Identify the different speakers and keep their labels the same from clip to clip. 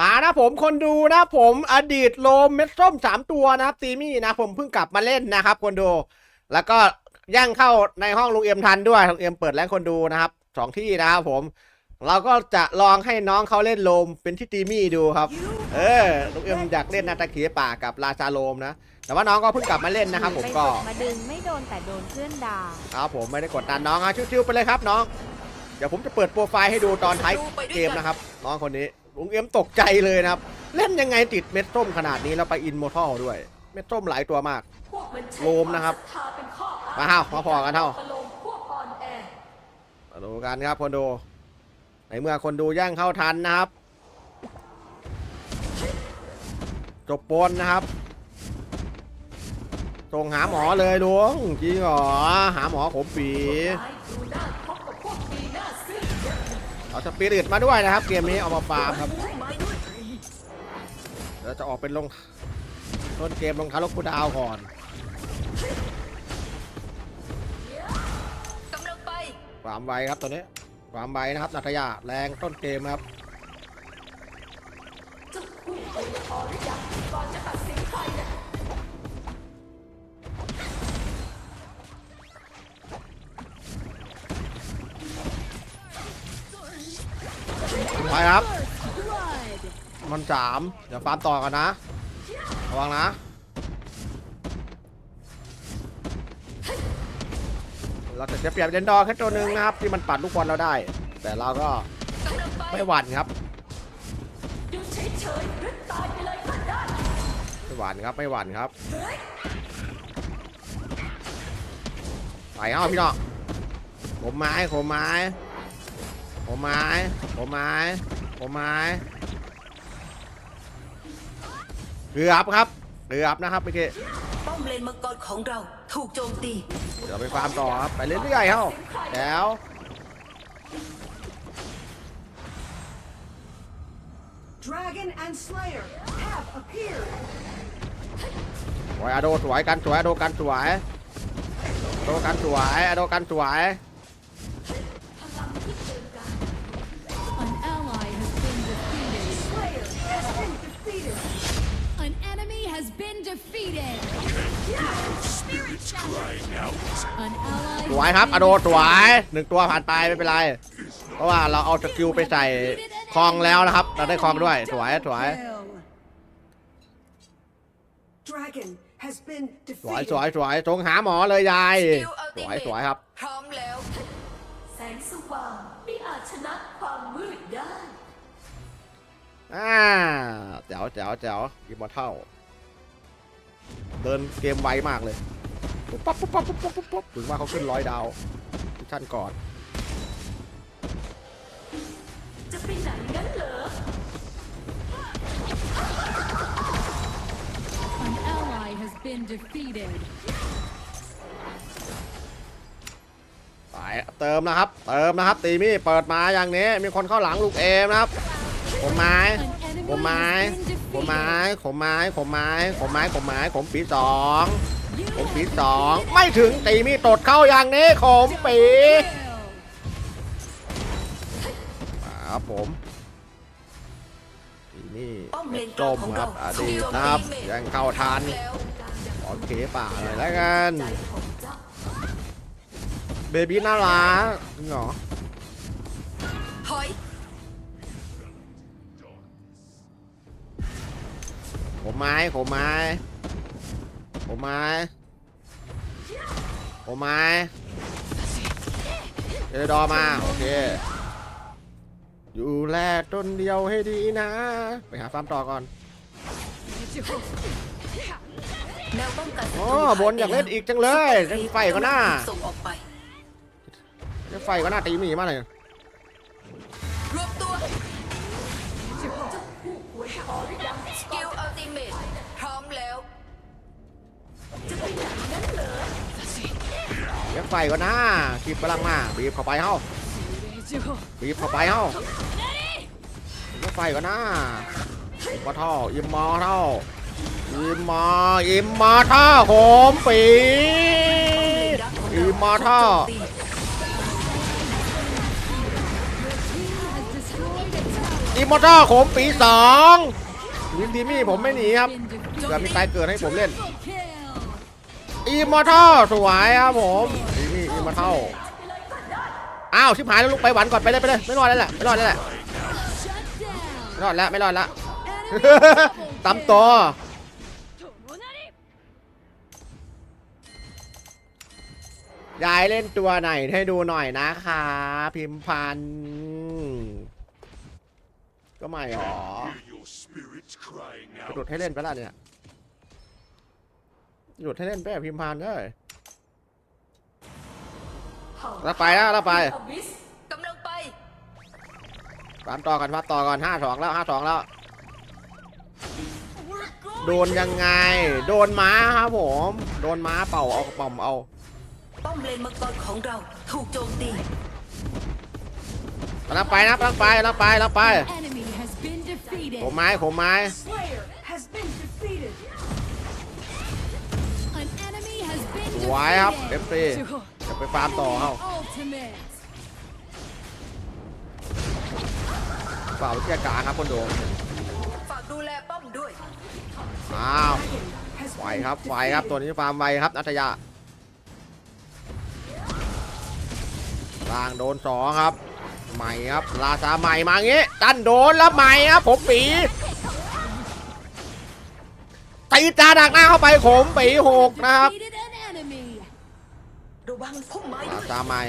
Speaker 1: มานะผมคนดูนะผมอดีตโลมเม็ดส้มสามตัวนะครับตีมี่นะผมเพิ่งกลับมาเล่นนะครับ คนดู แล้วก็ย่างเข้าในห้องลุงเอ็มทันด้วยลุงเอ็มเปิดแรงคนดูนะครับสองที่นะครับผม เราก็จะลองให้น้องเขาเล่นโลมเป็นที่ตีมี่ดูครับ เออลุงเอ็มอยากเล่นนาตาเขีป่ากับราชาโลมนะ แต่ว่าน้องก็เพิ่งกลับมาเล่นนะครับ ผม
Speaker 2: ไป
Speaker 1: ก็
Speaker 2: กดมาดึงไม่โดนแต่โดนเพื่อนด่า
Speaker 1: ครับผมไม่ได้กดดันน้องครับชิวๆไปเลยครับน้อง เดี๋ยวผมจะเปิดโปรไฟล์ให้ดูตอนท้ายเกมนะครับ น้องคนนี้ ลุงเอ็มตกใจเลยนะครับ เล่นยังไงติดเม็ดส้มขนาดนี้แล้วไปอินโมทัลด้วย เม็ดส้มหลายตัวมาก โลมนะครับ มาเฮ้ามาพอกันเท่ามาดูกันครับคนดู ในเมื่อคนดูย่างเข้าทันนะครับ จบปนนะครับส่งหาหมอเลยลุงจริงเหรอ หาหมอขมปี เอาสปิริตมาด้วยนะครับเกมนี้เอามาฟาร์มครับเดี๋ยวจะออกเป็นลงต้นเกมลงคาร์ลคูดาวก่อนความไวครับตัวนี้ความไวนะครับนัทยาแรงต้นเกมครับ ครับ มันสามเดี๋ยวฟาร์มต่อกันนะ ระวังนะ เราจะเสียเปรียบเดนดอร์แค่ตัวหนึ่งนะครับ ที่มันปัดลูกบอลเราได้ แต่เราก็
Speaker 3: ไม่
Speaker 1: หวั่นครับ
Speaker 3: ไปเลยก็ได้
Speaker 1: ไม่หวั่นครับ ไม่หวั่นครับ ไปเอาพี่น้องผมไม้ผมไม้ ผมไม้ผมไม้ผมไม้เกือบครับเกือบนะครับเมื่อกี้
Speaker 3: ป้อมเลนมังกรของเราถูกโจมตี
Speaker 1: เดี๋ยวไปฟาร์มต่อครับไปเรื่อยๆเฮ้าแล้ว
Speaker 4: Dragon and Slayer have appeared.
Speaker 1: สวยอะโดสวยกันสวยอะโดกันสวยโดกันสวยอะโดกันสวย
Speaker 5: been defeated. An ally
Speaker 1: สวยครับอะโดสวยหนึ่งตัวผ่านไปไม่เป็นไร เพราะว่าเราเอาสกิลไปใส่คลองแล้วนะครับ เราได้คลองด้วย สวยสวย
Speaker 4: Kill. Dragon has been
Speaker 1: สวย
Speaker 4: defeated.
Speaker 1: สวยสวยตรงหาหมอเลยยาย
Speaker 3: สกิลอัล
Speaker 1: ส
Speaker 3: ติ
Speaker 1: ว
Speaker 3: เม
Speaker 1: ย
Speaker 3: ท
Speaker 1: สวยครับ
Speaker 3: พร้อมแล้ว แสงสว่างไม่อาจชนะความมืดได้
Speaker 1: อ่าแจ๋วแจ๋วแจ๋วอิมมอร์ทัล เดินเกมไวมากเลยปุ๊บปั๊บปุ๊บปั๊บปุ๊บปั๊บปุ๊บปั๊บถึงว่าเขาขึ้นร้อยดาวมิชชั่นก่อน
Speaker 3: จะไปไหนงั้นเหรอ
Speaker 5: An ally has been defeated.
Speaker 1: ไปเติมนะครับ เติมนะครับ ตีมี่เปิดมาอย่างนี้ มีคนเข้าหลังลูกเอมนะครับ ผมไม้
Speaker 5: An enemy
Speaker 1: ผมไม้
Speaker 5: has been
Speaker 1: ผมไม้
Speaker 5: defeated.
Speaker 1: ผมไม้ผมไม้ผมไม้ผมไม้ผมปีสองผมปีสองไม่ถึงตีมีตดเข้าอย่างนี้ขมปี
Speaker 5: kill.
Speaker 1: ครับผมตีมี่
Speaker 3: ป้มเลนก
Speaker 1: จมครับอดีตนะครับยังเข้าทัน
Speaker 3: แล้ว
Speaker 1: ขอเคป่าหน่อยแล้วกัน
Speaker 3: เจ้า
Speaker 1: เบบี้น่ารักจริงเหรอ ผมไม้ผมไม้ผมไม้ผมไม้เอดอมาโอเค อยู่แลต้นเดียวให้ดีนะ ไปหาฟาร์มต่อก่อน
Speaker 3: แนวป้องกันศัตรู
Speaker 1: อ๋อบนอยากเล่นอีกจังเลยเล่นไฟก็น่า
Speaker 3: ส่งออกไป
Speaker 1: ไฟก็น่าตีหมีมากเลย
Speaker 3: เล่
Speaker 1: นไฟก็น่าคีบพลังมาบีบเข้าไปเฮ้าบีบเข้าไปเฮ้าเล่นไฟก่อิมมอร์ทัลอิมมอร์ทัลอิมมออิมมอทัลโหมปีอิมมอทัล
Speaker 3: ตี
Speaker 5: Has destroyed a tower.
Speaker 1: อิมมอร์ทัลผมปีสองวินดีมี่ผมไม่หนีครับ
Speaker 5: Been
Speaker 1: เผื่อมีตายเกิดให้ผมเล่น อิมมอร์ทัลสวยครับผมดีมี่อิมมอร์ทัลอ้าวชิบหายแล้วลูกไปหวันก่อนไปเลยไปเลยไม่รอดแล้วแหละไม่รอดแล้วแหละ
Speaker 5: Shut
Speaker 1: ไม่
Speaker 5: down.
Speaker 1: รอดแล้วไม่รอดแล้ว
Speaker 5: Enemy
Speaker 1: ตำตัวยายเล่นตัวไหนให้ดูหน่อยนะคะ พิมพ์พันธ์ก็ไม่หรอ
Speaker 6: Your spirits crying
Speaker 1: หยุดให้เล่นไปละเนี่ย หยุดให้เล่นไปอะพิมพ์พันธ์เอ้ยแล้วไปแล้วแล้วไป
Speaker 3: อวิสกำลังไป
Speaker 1: ตามต่อกันพัดต่อก่อนห้าสองแล้วห้าสองแล้ว โดนยังไง โดนม้าครับผม โดนม้าเป่าเอากระป๋อมเอา
Speaker 3: ป้อมเลนมังกรของเราถูกโจมตี
Speaker 1: กำลังไปนะกำลังไปกำลังไปกำลังไป
Speaker 5: Enemy has been defeated.
Speaker 1: ผมไม้ผมไม้ สวยครับเอฟ
Speaker 5: defeated.
Speaker 1: ซีจะไปฟาร์มต่อเขา
Speaker 5: Ultimate.
Speaker 1: เปล่าเที่ยกลางครับคนดู
Speaker 3: ฝากดูแลป้อมด้วย
Speaker 1: อ้าว
Speaker 4: Dragon has
Speaker 1: ไว
Speaker 4: been
Speaker 1: ครับไวครับตัวนี้ฟาร์มไวครับนัทยาล่างโดนสองครับใหม่ครับราชาใหม่มางี้ดันโดนแล้วใหม่ครับผมปีตีจาดักหน้าเข้าไปผมปีหกนะครับ
Speaker 5: Defeated an enemy.
Speaker 3: ระวังพุ่มไม้
Speaker 1: รา
Speaker 3: ด้วย
Speaker 1: ชาใหม่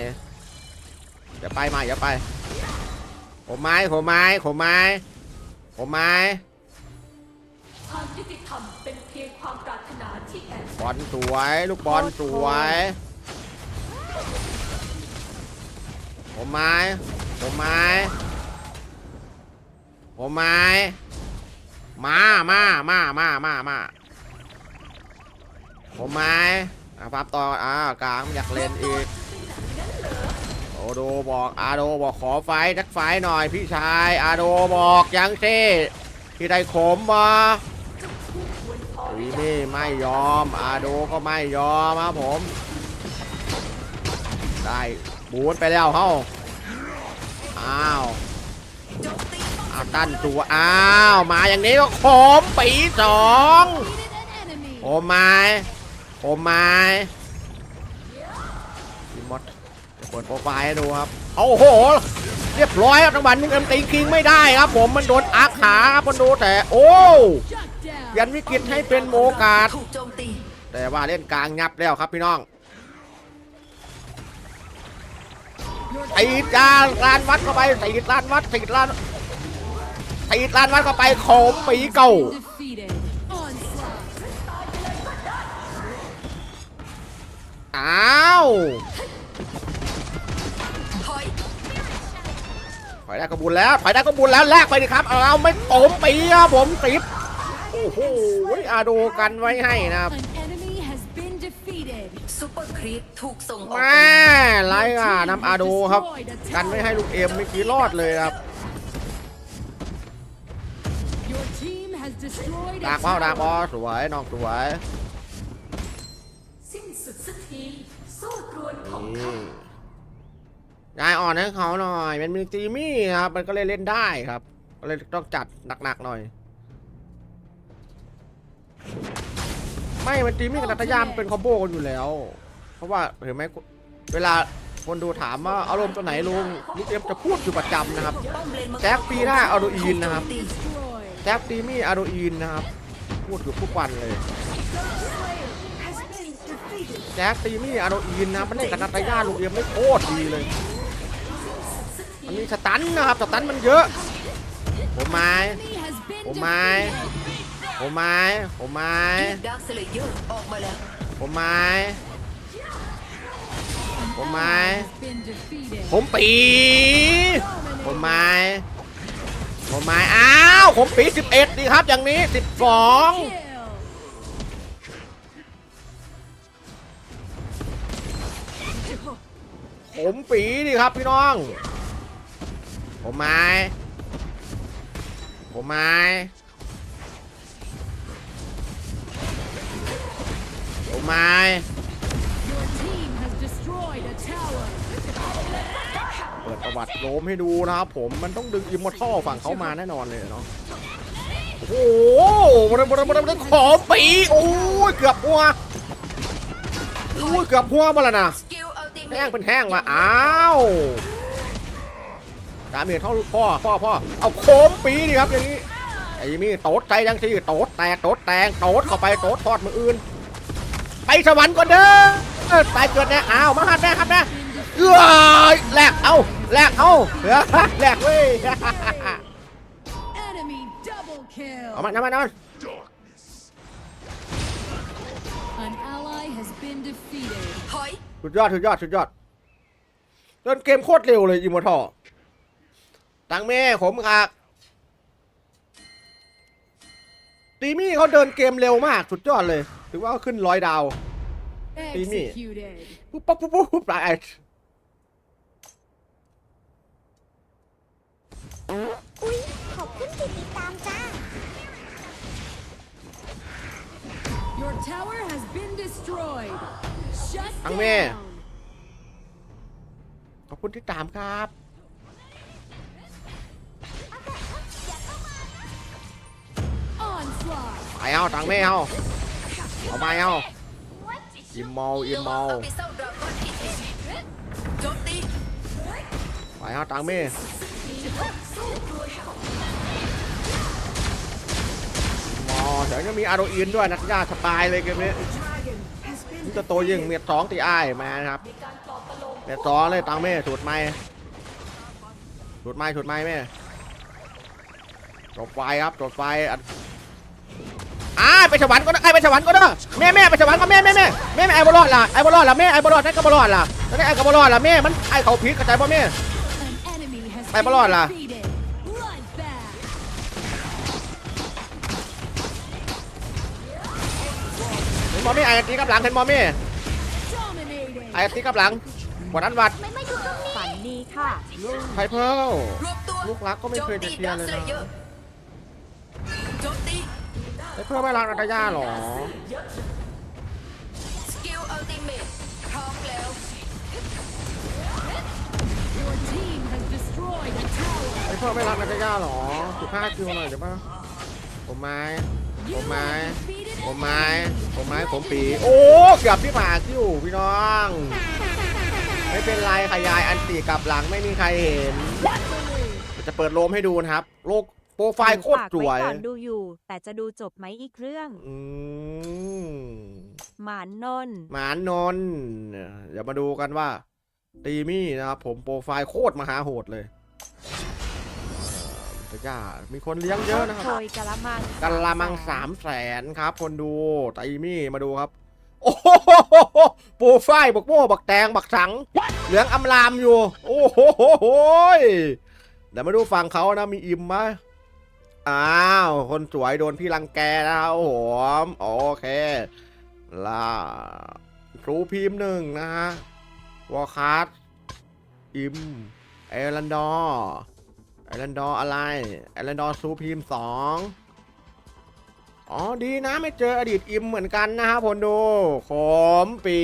Speaker 1: อย่าไปใหม่อย่าไปผมไม้ผมไม้ผมไม้ผมไม้
Speaker 3: ความยุติธรรมเป็นเพียงความปรารถนาที่แอบ
Speaker 1: บอลสวยลูกบอลสวยผมไม้ผมไม้ผมไม้มามามามามามาผมไม้ อะฟาร์มต่ออ่ากลางอยากเล่นอีกโอโดบอกอาโดบอกขอไฟทักไฟหน่อยพี่ชายอาโดบอกยังเซ่พี่ได้ขมมาวีนี่ไม่ยอมอาโดก็ไม่ยอมครับผม ได้บูนไปแล้วเฮ้าอ้าว
Speaker 3: อ้า
Speaker 1: วตั้นตัวอ้าว มาอย่างนี้ก็โคมปีสองโอมไม้ โอมไม้พี่มดเปิดโปรไฟล์ให้ดูครับโอ้โห เรียบร้อยครับจังหวะนุ่งเอ็มตีคิงไม่ได้ครับผมมันโดนอาขาครับมันดูแต่โอ้ยันวิกฤตให้เป็นโอกาส แต่ว่าเล่นกลางงับแล้วครับพี่น้อง
Speaker 5: Your
Speaker 1: ตีจานลานวัดเข้าไปตีลานวัดตีลานตีลานวัดเข้าไปโขมปีเก่า อ้าว
Speaker 3: ถอย
Speaker 1: ถอยได้ก็บุญแล้วถอยได้ก็บุญแล้วแลกไปดิครับเราไม่โขมปีครับผมสิบโอ้โหอาดูกันไว้ให้นะครับ
Speaker 5: An enemy has been defeated.
Speaker 3: ซูเปอร์ครีปถูกส่งออก
Speaker 1: แม่ไรอะนำอาดูครับ กันไม่ให้ลูกเอ็มไม่กี่รอดเลยครับ
Speaker 5: Your team has destroyed
Speaker 1: ดาก
Speaker 5: a
Speaker 1: เป้าดากบอ
Speaker 5: tower.
Speaker 1: สวยน้องสวย
Speaker 3: สิ้นสุดสักที โซ่ตรวนของ
Speaker 1: นี่ยายอ่อนให้เขาหน่อย มันมีจีมี่ครับ มันก็เลยเล่นได้ครับ ก็เลยต้องจัดหนักๆหน่อย ไม่ มันจีมี่กับนัตยามเป็นคอมโบกันอยู่แล้ว เพราะว่าเห็นไหมเวลาคนดูถามว่าอารมณ์ตัวไหนลุงลูกเอ็มจะพูดอยู่ประจำนะครับแจ็คปีหน้าอาดูอินนะครับแจ็คตีมี่อาโดอีนนะครับ พูดอยู่ทุกวันเลย แจ็คตีมี่อาโดอีนนะมันเล่นกับนัตยาลูกเอ็มไม่โคตรดีเลย มันมีสตันนะครับสตันมันเยอะผมไม้ผมไม้ผมไม้ผมไม้ผมไม้ผมไม้ผมปีผมไม้ผมไม้อ้าวผมปีสิบเอ็ดดีครับอย่างนี้สิบสอง ผมปีดีครับพี่น้อง ผมไม้ผมไม้ผมไม้
Speaker 5: Your team has destroyed a tower.
Speaker 1: เปิดประวัติโลมให้ดูนะครับผมมันต้องดึงอิมมอร์ทัลฝั่งเขามาแน่นอนเลยเนาะโอ้โหบริบริบริบริขอปีโอ้ยเกือบหัวโอ้ยเกือบหัวมาแล้วนะ
Speaker 3: สกิลอัลติเม
Speaker 1: แห้ง
Speaker 3: ท
Speaker 1: เป็นแห้งมาอ้าวดาเมจเท่าพ่อพ่อพ่อเอาโคมปีดิครับอย่างนี้ไอ้มี่โต๊ดใจยังสิโต๊ดแตกโต๊ดแตงโต๊ดเข้าไปโต๊ดทอดมืออื่น ไปสวรรค์ก่อนเด้อเออตายเกิดแน่อ้าวมาหัดแน่ครับแน่เอ้ยแลกเอาแลกเอาเฮ้ยแลกเว้ย
Speaker 5: Enemy double kill.
Speaker 1: เอามันเอามันเอามัน
Speaker 6: Darkness.
Speaker 5: An ally has been defeated.
Speaker 3: ถอย
Speaker 1: สุดยอดสุดยอดสุดยอดเดินเกมโคตรเร็วเลยอิมมอร์ทัลตังเม่ผมครับตีมี่เขาเดินเกมเร็วมากสุดยอดเลย ถือว่าขึ้นร้อยดาว Timmy.
Speaker 5: Executed.
Speaker 1: ปุ๊บปุ๊บปุ๊บปุ๊บหลายไอ
Speaker 7: อุ๊ยขอบคุณที่ติดตามจ้า
Speaker 5: Your tower has been destroyed. Shut
Speaker 1: ตังเม่
Speaker 5: down.
Speaker 1: ขอบคุณที่ตามครับ
Speaker 5: Onslaught.
Speaker 1: ไปเอาตังเม่เอาเอาไปเอาอิมมอลอิมมอล
Speaker 3: เอาไปเศร้าดราก้อนฮิตโจมตี
Speaker 1: ไปเอาตังเม่มอเดี๋ยวจะมีอาโรอินด้วยนักยาสบายเลยเกมนี้
Speaker 4: Dragon has been
Speaker 1: นี่จะโตยิงเมียดสองตีอ้ายมานะครับเมียดสองเลยตังเม่สูดไม้สูดไม้สูดไม้แม่จบไฟครับจบไฟอันอ้ายไปสวรรค์ก็ได้ไอ้ไปสวรรค์ก็ได้แม่แม่ไปสวรรค์ก็แม่แม่แม่แม่แม่ไอ้บอลรอดล่ะไอ้บอลรอดล่ะแม่ไอ้บอลรอดได้ก็บอลรอดล่ะแล้วได้ไอ้ก็บอลรอดล่ะแม่มันไอ้เขาผิดกระจายป่ะแม่
Speaker 5: An enemy has
Speaker 1: Mày
Speaker 5: been
Speaker 1: có lọt à?
Speaker 5: defeated.
Speaker 1: มอมมี่ไอ้ตีกับหลังเห็นมอม
Speaker 5: มี่
Speaker 1: ไอ้ตีกับหลังกว่านั้นวัด
Speaker 2: ฝันนี้ค่ะ
Speaker 1: ไพเพิลลูกรักก็ไม่เคยเด็ดเคลียวเลยนะไอ้เพิ่อไม่รักนาตาย่าหรอ
Speaker 3: ไอ้เพิ่อ
Speaker 1: ไม่รักนาตาย่าหรอสิบห้าคิวหน่อยเดี๋ยวป่ะผมไม้ผม
Speaker 5: ไม้
Speaker 1: ผม
Speaker 5: an
Speaker 1: ไม้
Speaker 5: enemy.
Speaker 1: ผมไม้ผมปี โอ้เกือบที่ผ่าคิวพี่น้อง ไม่เป็นไรขยายอันตีกลับหลังไม่มีใครเห็น จะเปิดโลมให้ดูนะครับ โลกโปรไฟล์โคตร
Speaker 2: ฝาก
Speaker 1: ส
Speaker 2: ไว้
Speaker 1: วย
Speaker 2: ก่อนดูอยู่ แต่จะดูจบไหมอีกเรื่อง
Speaker 1: อืม
Speaker 2: หมานนนท์
Speaker 1: หมานนนท์เดี๋ยวมาดูกันว่าตีมี่นะครับผมโปรไฟล์โคตรมหาโหดเลย เออจะยากมีคนเลี้ยงเยอะนะครับ
Speaker 2: โชยกะละมัง
Speaker 1: กันละมังสามแสนครับ คนดูตีมี่มาดูครับโอ้โหโปรไฟล์บักโม่บักแตงบักสัง เหลืองอำลามอยู่ โอ้โหเดี๋ยวมาดูฝั่งเขานะ มีอิมไหมอ้าว คนสวยโดนพี่รังแกนะครับโอ้โหโอเคล่าครูพิมพ์หนึ่งนะฮะวอลคัสอิม เอรันดอ ร์เอรันดอร์อะไรเอรันดอร์ซูพิมสองอ๋อดีนะไม่เจออดีตอิมเหมือนกันนะครับผมดูขมปี